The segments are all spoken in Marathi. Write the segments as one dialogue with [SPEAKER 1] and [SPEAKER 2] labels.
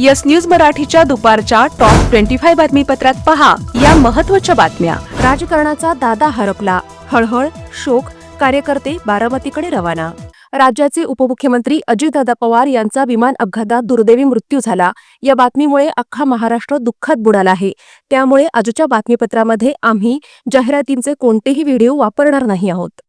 [SPEAKER 1] यस न्यूज मराठीच्या दुपारच्या टॉप ट्वेंटी फाय बातमीपत्रात पहा. या महत्त्वाच्या बातम्या. राजकारणाचा दादा हरपला. हळहळ शोक कार्यकर्ते बारामतीकडे रवाना. राज्याचे उपमुख्यमंत्री अजितदादा पवार यांचा विमान अपघातात दुर्दैवी मृत्यू झाला. या बातमीमुळे अख्खा महाराष्ट्र दुःखात बुडाला आहे. त्यामुळे आजच्या बातमीपत्रामध्ये आम्ही जाहिरातींचे कोणतेही व्हिडिओ वापरणार नाही आहोत.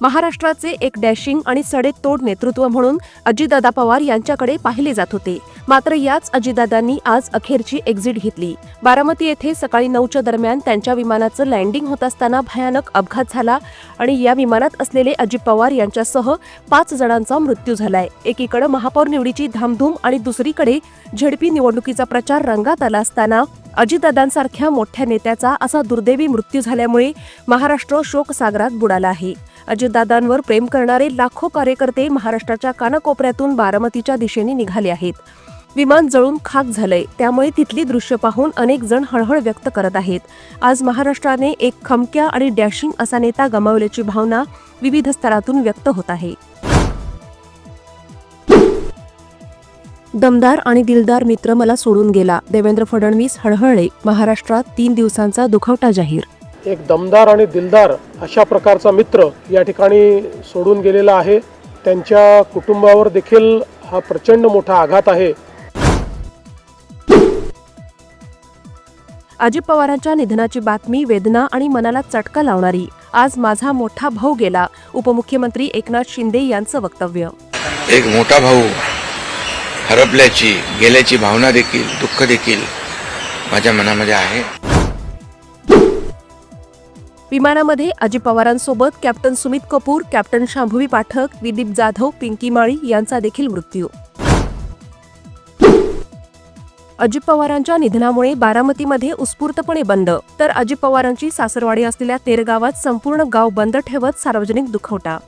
[SPEAKER 1] महाराष्ट्राचे एक डॅशिंग आणि सडेतोड नेतृत्व म्हणून अजितदादा पवार यांच्याकडे पाहिले जात होते. मात्र याच अजितदादांनी आज अखेरची एक्झिट घेतली. बारामती येथे सकाळी नऊच्या दरम्यान त्यांच्या विमानाचं लँडिंग होत असताना भयानक अपघात झाला आणि या विमानात असलेले अजित पवार यांच्यासह पाच जणांचा मृत्यू झालाय. एकीकडे महापौर निवडीची धामधूम आणि दुसरीकडे झेडपी निवडणुकीचा प्रचार रंगात आला असताना अजितदादांसारख्या मोठ्या नेत्याचा असा दुर्दैवी मृत्यू झाल्यामुळे महाराष्ट्र शोकसागरात बुडाला आहे. अजितदादांवर प्रेम करणारे लाखो कार्यकर्ते महाराष्ट्राच्या कानाकोपऱ्यातून बारामतीच्या दिशेने निघाले आहेत. विमान जळून खाक झालंय. त्यामुळे तिथली दृश्य पाहून अनेक जण हळहळ व्यक्त करत आहेत. आज महाराष्ट्राने एक खमक्या आणि डॅशिंग असा नेता गमावल्याची भावना विविध स्तरातून व्यक्त होत आहे. दमदार आणि दिलदार मित्र मला सोडून गेला. देवेंद्र फडणवीस हळहळले. महाराष्ट्रात तीन दिवसांचा दुखवटा जाहीर
[SPEAKER 2] एक दमदार आणि दिलदार अशा प्रकारचा मित्र या ठिकाणी सोडून गेलेला आहे. त्यांच्या कुटुंबावर देखील हा प्रचंड मोठा आघात आहे.
[SPEAKER 1] अजित पवारांच्या निधनाची बातमी वेदना आणि मनाला चटका लावणारी. आज माझा मोठा भाऊ गेला उपमुख्यमंत्री एकनाथ शिंदे यांचं वक्तव्य.
[SPEAKER 3] एक मोठा भाऊ हरपल्याची गेल्याची भावना देखील दुःख देखील माझ्या मनामध्ये आहे.
[SPEAKER 1] विमानामध्ये अजित पवारांसोबत कॅप्टन सुमित कपूर कॅप्टन शांभवी पाठक विदीप जाधव पिंकी माळी यांचा देखील मृत्यू. अजित पवारांच्या निधनामुळे बारामतीमध्ये उत्स्फूर्तपणे बंद. तर अजित पवारांची सासरवाडी असलेल्या तेरगावात संपूर्ण गाव बंद ठेवत सार्वजनिक दुखवटा.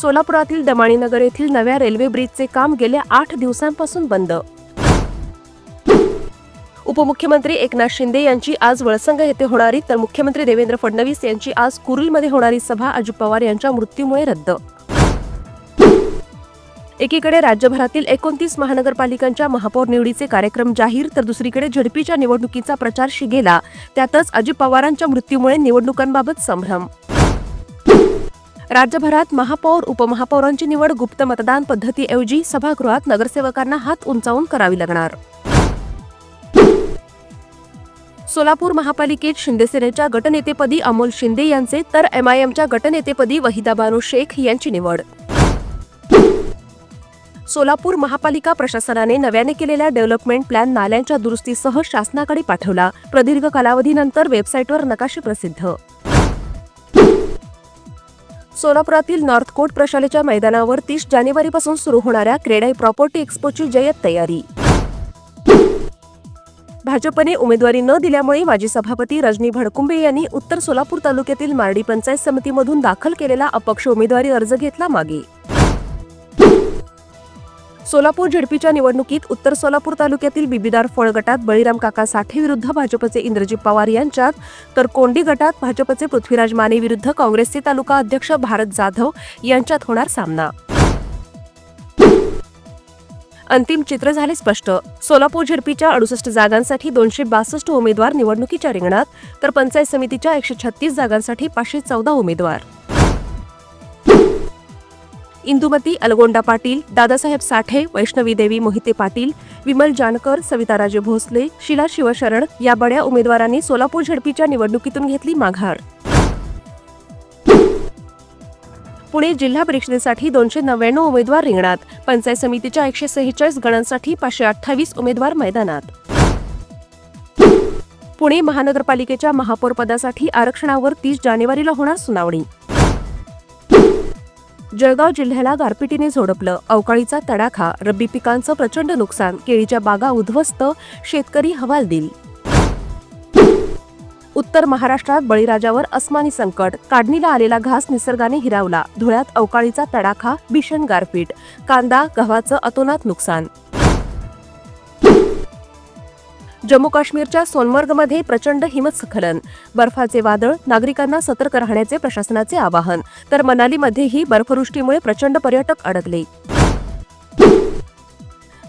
[SPEAKER 1] सोलापुरातील दमाणीनगर येथील नव्या रेल्वे ब्रिजचे काम गेल्या आठ दिवसांपासून बंद. उपमुख्यमंत्री एकनाथ शिंदे यांची आज वळसंग येथे होणारी तर मुख्यमंत्री देवेंद्र फडणवीस यांची आज कुरुलमध्ये होणारी सभा अजित पवार यांच्या मृत्यूमुळे रद्द. एकीकडे राज्यभरातील एकोणतीस महानगरपालिकांच्या महापौर निवडीचे कार्यक्रम जाहीर तर दुसरीकडे झडपीच्या निवडणुकीचा प्रचार शिगेला त्यातच अजित पवारांच्या मृत्यूमुळे निवडणुकांबाबत संभ्रम. राज्यभरात महापौर उपमहापौरांची निवड गुप्त मतदान पद्धतीऐवजी सभागृहात नगरसेवकांना हात उंचावून करावी लागणार. सोलापूर महापालिकेत शिंदेसेनेच्या गटनेतेपदी अमोल शिंदे यांचे तर एमआयएमच्या गटनेतेपदी वहिदा बानू शेख यांची निवड. सोलापूर महापालिका प्रशासनाने नव्याने केलेल्या डेव्हलपमेंट प्लॅन नाल्यांच्या दुरुस्तीसह शासनाकडे पाठवला. प्रदीर्घ कालावधीनंतर वेबसाईटवर नकाशे प्रसिद्ध. सोलापुरातील नॉर्थ कोट प्रशालेच्या मैदानावर तीस जानेवारीपासून सुरू होणाऱ्या क्रेडाई प्रॉपर्टी एक्स्पोची जय्यत तयारी. भाजपने उमेदवारी न दिल्यामुळे माजी सभापती रजनी भडकुंबे यांनी उत्तर सोलापूर तालुक्यातील मार्डी पंचायत समितीमधून दाखल केलेला अपक्ष उमेदवारी अर्ज घेतला मागे. सोलापूर झेडपीच्या निवडणुकीत उत्तर सोलापूर तालुक्यातील बिबीदार फळ गटात बळीराम काका साठे विरुद्ध भाजपचे इंद्रजित पवार यांच्यात तर कोंडी गटात भाजपचे पृथ्वीराज माने विरुद्ध काँग्रेसचे तालुका अध्यक्ष भारत जाधव यांच्यात होणार सामना. अंतिम चित्र झाले स्पष्ट. सोलापूर झेडपीच्या अडुसष्ट जागांसाठी दोनशे बासष्ट उमेदवार निवडणुकीच्या रिंगणात तर पंचायत समितीच्या एकशे छत्तीस जागांसाठी पाचशे चौदा उमेदवार. इंदुमती अलगोंडा पाटील दादासाहेब साठे वैष्णवी देवी मोहिते पाटील विमल जानकर सविताराजे भोसले शिला शिवशरण या बड्या उमेदवारांनी सोलापूर झेडपीच्या निवडणुकीतून घेतली माघार. पुणे जिल्हा परिषदेसाठी दोनशे नव्याण्णव उमेदवार रिंगणात. पंचायत समितीच्या एकशे सेहेचाळीस गणांसाठी पाचशे अठ्ठावीस उमेदवार मैदानात. पुणे महानगरपालिकेच्या महापौर पदासाठी आरक्षणावर तीस जानेवारीला होणार सुनावणी. जळगाव जिल्ह्याला गारपिटीने झोडपलं. अवकाळीचा तडाखा रब्बी पिकांचं प्रचंड नुकसान केळीच्या बागा उद्ध्वस्त शेतकरी हवालदिल. उत्तर महाराष्ट्रात बळीराजावर अस्मानी संकट काढणीला आलेला घास निसर्गाने हिरावला धुळ्यात अवकाळीचा तडाखा भीषण गारपीट कांदा गव्हाचं अतोनात नुकसान. जम्मू काश्मीरच्या सोनमर्गमध्ये प्रचंड हिमस्खलन बर्फाचे वादळ नागरिकांना सतर्क राहण्याचे प्रशासनाचे आवाहन तर मनालीमध्येही बर्फवृष्टीमुळे प्रचंड पर्यटक अडकले.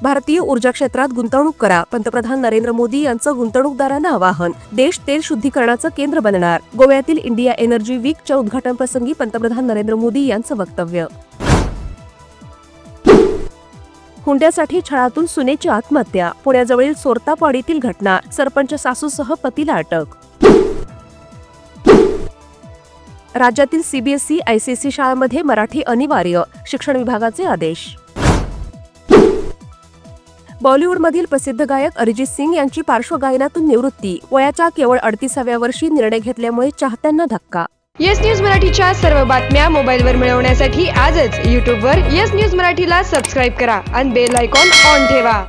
[SPEAKER 1] भारतीय ऊर्जा क्षेत्रात गुंतवणूक करा. पंतप्रधान नरेंद्र मोदी यांचं गुंतवणूकदारांना आवाहन. देश तेल शुद्धीकरणाचं केंद्र बनणार. गोव्यातील इंडिया एनर्जी वीकच्या उद्घाटन प्रसंगी पंतप्रधान नरेंद्र मोदी यांचं वक्तव्य. हुंड्यासाठी छळातून सुनेची आत्महत्या. पुण्याजवळील सोरतापाडीतील घटना. सरपंच सासूसह पतीला अटक. राज्यातील सीबीएसई आयसीएसई शाळांमध्ये मराठी अनिवार्य. शिक्षण विभागाचे आदेश. बॉलिवूडमधील प्रसिद्ध गायक अरिजित सिंग यांची पार्श्वगायनातून निवृत्ती. वयाच्या केवळ अडतीसाव्या वर्षी निर्णय घेतल्यामुळे चाहत्यांना धक्का.
[SPEAKER 4] येस न्यूज मराठीच्या सर्व बातम्या मोबाईलवर मिळवण्यासाठी आजच यूट्यूबवर येस न्यूज मराठीला सबस्क्राईब करा आणि बेल आयकॉन ऑन ठेवा.